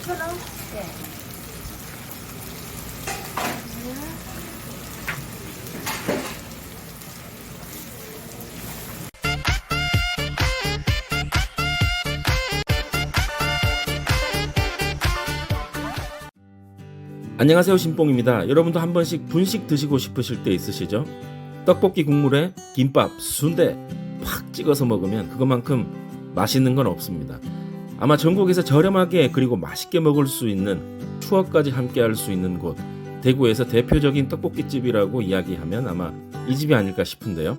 4,000원? 네. 안녕하세요 신뽕입니다. 여러분도 한 번씩 분식 드시고 싶으실 때 있으시죠? 떡볶이 국물에 김밥, 순대 팍 찍어서 먹으면 그것만큼 맛있는 건 없습니다. 아마 전국에서 저렴하게 그리고 맛있게 먹을 수 있는 추억까지 함께 할 수 있는 곳 대구에서 대표적인 떡볶이집이라고 이야기하면 아마 이 집이 아닐까 싶은데요.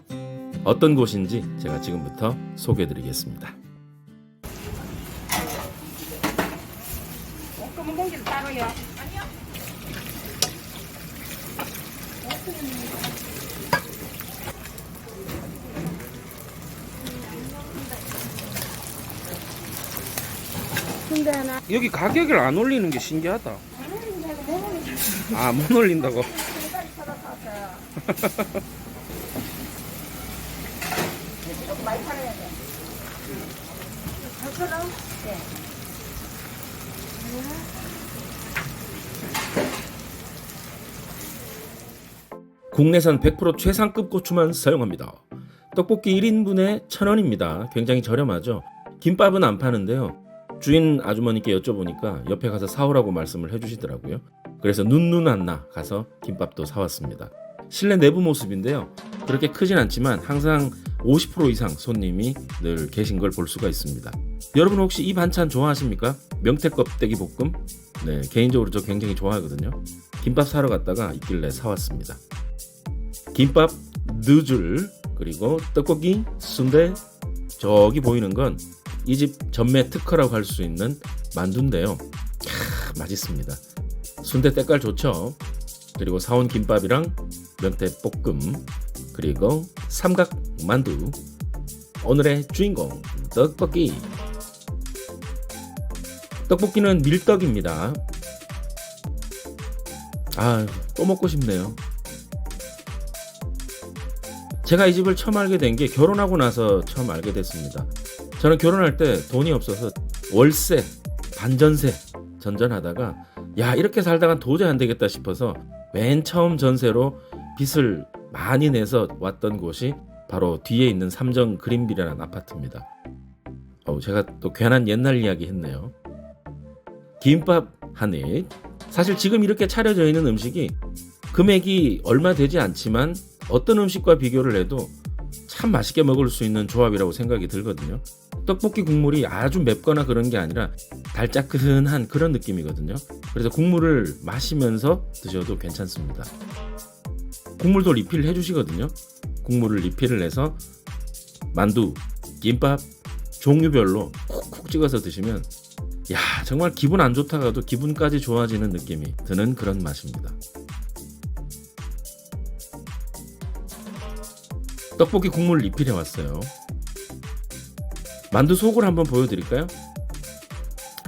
어떤 곳인지 제가 지금부터 소개해 드리겠습니다. 따로요? 근데 하나 여기 가격을 안 올리는 게 신기하다. 아, 못 올린다고. 많이 팔아야 돼. 4,000원? 네. 국내산 100% 최상급 고추만 사용합니다. 떡볶이 1인분에 1,000원입니다. 굉장히 저렴하죠. 김밥은 안 파는데요. 주인 아주머니께 여쭤보니까 옆에 가서 사오라고 말씀을 해주시더라고요. 그래서 눈눈 안나 가서 김밥도 사왔습니다. 실내 내부 모습인데요. 그렇게 크진 않지만 항상 50% 이상 손님이 늘 계신 걸 볼 수가 있습니다. 여러분 혹시 이 반찬 좋아하십니까? 명태 껍데기 볶음? 네, 개인적으로 저 굉장히 좋아하거든요. 김밥 사러 갔다가 있길래 사왔습니다. 김밥 네줄 그리고 떡볶이 순대 저기 보이는 건 이 집 전매 특허라고 할 수 있는 만두인데요. 캬, 맛있습니다. 순대 때깔 좋죠. 그리고 사온 김밥이랑 명태 볶음 그리고 삼각 만두 오늘의 주인공 떡볶이 떡볶이는 밀떡입니다. 아, 또 먹고 싶네요. 제가 이 집을 처음 알게 된 게 결혼하고 나서 처음 알게 됐습니다. 저는 결혼할 때 돈이 없어서 월세, 반전세 전전하다가 야 이렇게 살다가 도저히 안 되겠다 싶어서 맨 처음 전세로 빚을 많이 내서 왔던 곳이 바로 뒤에 있는 삼정 그린빌이라는 아파트입니다. 어우, 제가 또 괜한 옛날 이야기 했네요. 김밥 한 입. 사실 지금 이렇게 차려져 있는 음식이 금액이 얼마 되지 않지만 어떤 음식과 비교를 해도 참 맛있게 먹을 수 있는 조합이라고 생각이 들거든요. 떡볶이 국물이 아주 맵거나 그런 게 아니라 달짝지근한 그런 느낌이거든요. 그래서 국물을 마시면서 드셔도 괜찮습니다. 국물도 리필 해 주시거든요. 국물을 리필을 해서 만두, 김밥 종류별로 콕콕 찍어서 드시면 야 정말 기분 안 좋다가도 기분까지 좋아지는 느낌이 드는 그런 맛입니다. 떡볶이 국물 리필해 왔어요. 만두 속을 한번 보여드릴까요?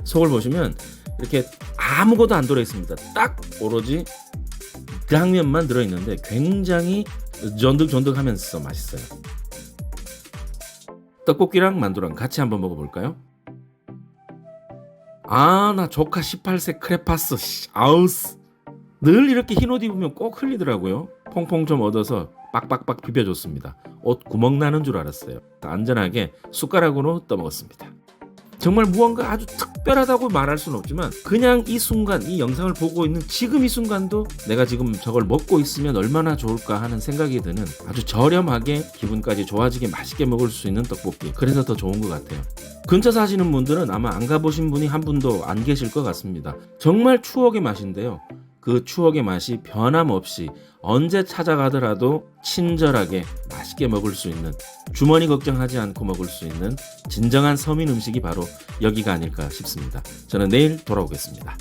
속을 보시면 이렇게 아무것도 안 들어 있습니다. 딱 오로지 당면만 들어 있는데 굉장히 전득전득하면서 맛있어요. 떡볶이랑 만두랑 같이 한번 먹어볼까요? 아, 나 조카 18세 크레파스. 씨, 아우스. 늘 이렇게 흰 옷 입으면 꼭 흘리더라고요. 퐁퐁 좀 얻어서 빡빡빡 비벼줬습니다. 옷 구멍 나는 줄 알았어요. 안전하게 숟가락으로 떠먹었습니다. 정말 무언가 아주 특별하다고 말할 수는 없지만 그냥 이 순간 이 영상을 보고 있는 지금 이 순간도 내가 지금 저걸 먹고 있으면 얼마나 좋을까 하는 생각이 드는 아주 저렴하게 기분까지 좋아지게 맛있게 먹을 수 있는 떡볶이 그래서 더 좋은 것 같아요 근처 사시는 분들은 아마 안 가보신 분이 한 분도 안 계실 것 같습니다 정말 추억의 맛인데요 그 추억의 맛이 변함없이 언제 찾아가더라도 친절하게 맛있게 먹을 수 있는 주머니 걱정하지 않고 먹을 수 있는 진정한 서민 음식이 바로 여기가 아닐까 싶습니다. 저는 내일 돌아오겠습니다.